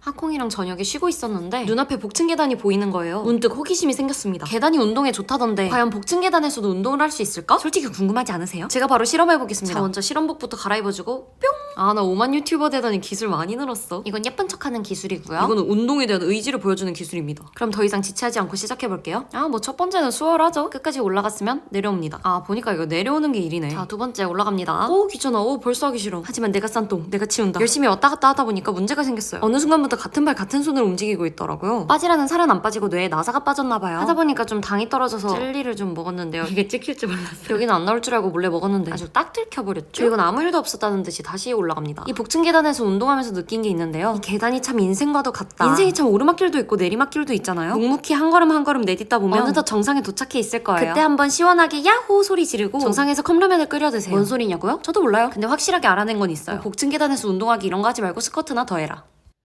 하콩이랑 저녁에 쉬고 있었는데 눈앞에 복층 계단이 보이는 거예요. 문득 호기심이 생겼습니다. 계단이 운동에 좋다던데 과연 복층 계단에서도 운동을 할 수 있을까? 솔직히 궁금하지 않으세요? 제가 바로 실험해 보겠습니다. 자, 먼저 실험복부터 갈아입어주고 뿅! 아, 나 5만 유튜버 되다니 기술 많이 늘었어. 이건 예쁜 척하는 기술이고요. 이거는 운동에 대한 의지를 보여주는 기술입니다. 그럼 더 이상 지체하지 않고 시작해 볼게요. 아, 뭐 첫 번째는 수월하죠. 끝까지 올라갔으면 내려옵니다. 아, 보니까 이거 내려오는 게 일이네. 자, 두 번째 올라갑니다. 오, 귀찮아. 오, 벌써 하기 싫어. 하지만 내가 싼 똥, 내가 치운다. 열심히 왔다 갔다 하다 보니까 문제가 생겼어요. 어느 순간부터 같은 발 같은 손으로 움직이고 있더라고요. 빠지라는 살은 안 빠지고 뇌에 나사가 빠졌나 봐요. 하다 보니까 좀 당이 떨어져서 젤리를 좀 먹었는데요. 이게 찍힐 줄 몰랐어요. 여기는 안 나올 줄 알고 몰래 먹었는데 아주 딱 들켜버렸죠. 그리고는 아무 일도 없었다는 듯이 다시 올라갑니다. 이 복층 계단에서 운동하면서 느낀 게 있는데요. 이 계단이 참 인생과도 같다. 인생이 참 오르막길도 있고 내리막길도 있잖아요. 묵묵히 한 걸음 한 걸음 내딛다 보면 어느덧 정상에 도착해 있을 거예요. 그때 한번 시원하게 야호 소리 지르고 정상에서 컵라면을 끓여 드세요. 뭔 소리냐고요? 저도 몰라요. 근데 확실하게 알아낸 건 있어요. 복층 계단에서 운동하기 이런 거 하지 말고 스쿼트나 더 해라.